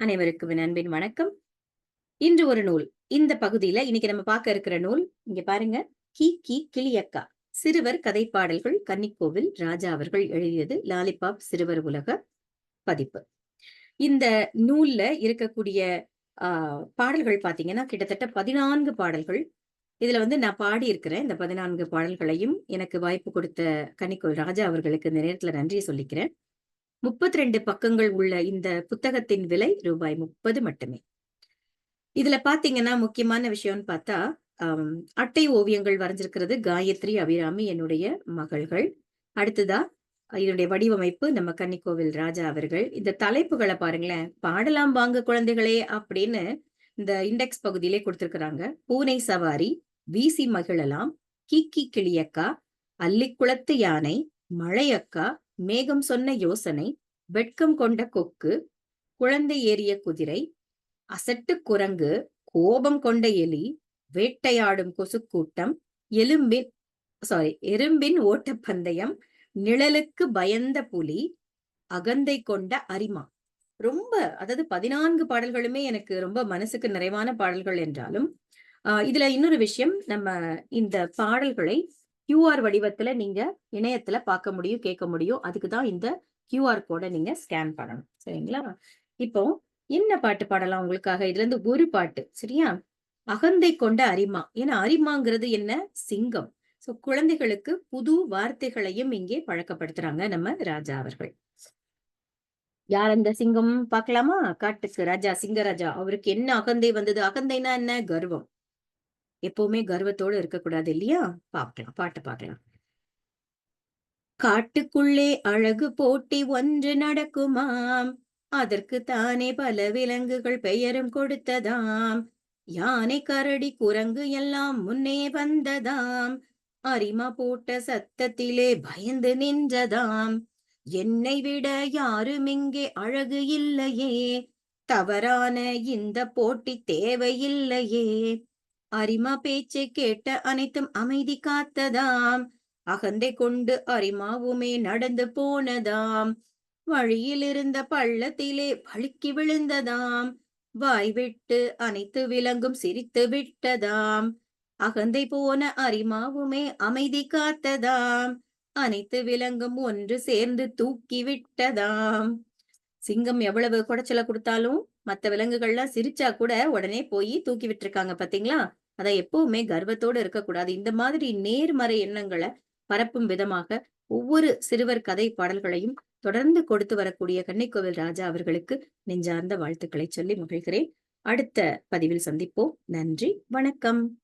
அனைவருக்கும் என் அன்பின் வணக்கம். இன்று ஒரு நூல். இந்த பகுதியில இன்னைக்கு நம்ம பார்க்க இருக்கிற நூல் இங்க பாருங்க கி. கி. கிளியக்கா. சிறுவர் கதை பாடல்கள் கன்னிக்கோவில் ராஜா அவர்கள் எழுதியது லாலிபாப் சிறுவர் உலக பதிப்பு. இந்த நூல்ல இருக்கக்கூடிய ஆஹ் பாடல்கள் பாத்தீங்கன்னா கிட்டத்தட்ட பதினான்கு பாடல்கள். இதுல வந்து நான் பாடி இருக்கிறேன் இந்த பதினான்கு பாடல்களையும் எனக்கு வாய்ப்பு கொடுத்த கன்னிக்கோவில் ராஜா அவர்களுக்கு இந்த நேரத்துல நன்றியை சொல்லிக்கிறேன். முப்பத்தி ரெண்டு பக்கங்கள் உள்ள இந்த புத்தகத்தின் விலை ரூபாய் முப்பது மட்டுமே. இதுல பாத்தீங்கன்னா முக்கியமான விஷயம்னு பார்த்தா அட்டை ஓவியங்கள் வரைஞ்சிருக்கிறது காயத்ரி அபிராமி என்னுடைய மகள்கள். அடுத்ததா இதனுடைய வடிவமைப்பு நம்ம கன்னிக்கோவில் ராஜா அவர்கள். இந்த தலைப்புகளை பாருங்களேன். பாடலாம் வாங்க குழந்தைகளே அப்படின்னு இந்த இண்டெக்ஸ் பகுதியிலே கொடுத்திருக்கிறாங்க. பூனை சவாரி வீசி மகிழலாம் கிக்கி கிளியக்கா அல்லிக்குளத்து யானை மழையக்கா மேகம் சொன்ன யோசனை வெட்கம் கொண்ட கொக்கு குழந்தை ஏறிய குதிரை அசட்டு குரங்கு கோபம் கொண்ட எலி வேட்டையாடும் கொசுக்கூட்டம் எலும்பின் சாரி எறும்பின் ஓட்டப்பந்தயம் நிழலுக்கு பயந்த புலி அகந்தை கொண்ட அரிமா. ரொம்ப அதாவது பதினான்கு பாடல்களுமே எனக்கு ரொம்ப மனசுக்கு நிறைவான பாடல்கள் என்றாலும் ஆஹ் இதுல இன்னொரு விஷயம் நம்ம இந்த பாடல்களை கியூஆர் வடிவத்துல நீங்க இணையத்துல பார்க்க முடியும் கேட்க முடியும். அதுக்கு தான் இந்த கியூஆர் கோடை நீங்க ஸ்கேன் பண்ணணும். சரிங்களா? இப்போ என்ன பாட்டு பாடலாம் உங்களுக்காக? இதுல இருந்து ஒரு பாட்டு சரியா? அகந்தை கொண்ட அரிமா. ஏன்னா அரிமாங்கிறது என்ன? சிங்கம். சோ குழந்தைகளுக்கு புது வார்த்தைகளையும் இங்கே பழக்கப்படுத்துறாங்க நம்ம ராஜா அவர்கள். யார் அந்த சிங்கம்? பார்க்கலாமா? காட்டுக்கு ராஜா சிங்கராஜா. அவருக்கு என்ன அகந்தை வந்தது? அகந்தைனா என்ன? கர்வம். எப்பவுமே கர்வத்தோடு இருக்கக்கூடாது இல்லையா? பார்க்கலாம் பாட்டு பார்க்கலாம் காட்டுக்குள்ளே அழகு போட்டி ஒன்று நடக்குமாம். அதற்கு தானே பல விலங்குகள் பெயரும் கொடுத்ததாம். யானை கரடி குரங்கு எல்லாம் முன்னே வந்ததாம். அரிமா போட்ட சத்தத்திலே பயந்து நின்றதாம். என்னை விட யாரும் இங்கே அழகு இல்லையே. தவறான இந்த போட்டி தேவையில்லையே. அரிமா பேச்சை கேட்ட அனைத்தும் அமைதி காத்ததாம். அகந்தை கொண்டு அரிமாவுமே நடந்து போனதாம். வழியில் இருந்த பள்ளத்திலே வழுக்கி விழுந்ததாம். வாய் விட்டு அனைத்து விலங்கும் சிரித்து விட்டதாம். அகந்தை போன அரிமாவுமே அமைதி காத்ததாம். அனைத்து விலங்கும் ஒன்று சேர்ந்து தூக்கி விட்டதாம். சிங்கம் எவ்வளவு குடைச்சல கொடுத்தாலும் மத்த விலங்குகள்லாம் சிரிச்சா கூட உடனே போய் தூக்கி விட்டுருக்காங்க பாத்தீங்களா? அத எப்பவுமே கர்வத்தோடு இருக்கக்கூடாது. இந்த மாதிரி நேர்மறை எண்ணங்களை பரப்பும் விதமாக ஒவ்வொரு சிறுவர் கதை பாடல்களையும் தொடர்ந்து கொடுத்து வரக்கூடிய கன்னிக்கோவில் ராஜா அவர்களுக்கு நெஞ்சார்ந்த வாழ்த்துக்களை சொல்லி மகிழ்கிறேன். அடுத்த பதிவில் சந்திப்போம். நன்றி வணக்கம்.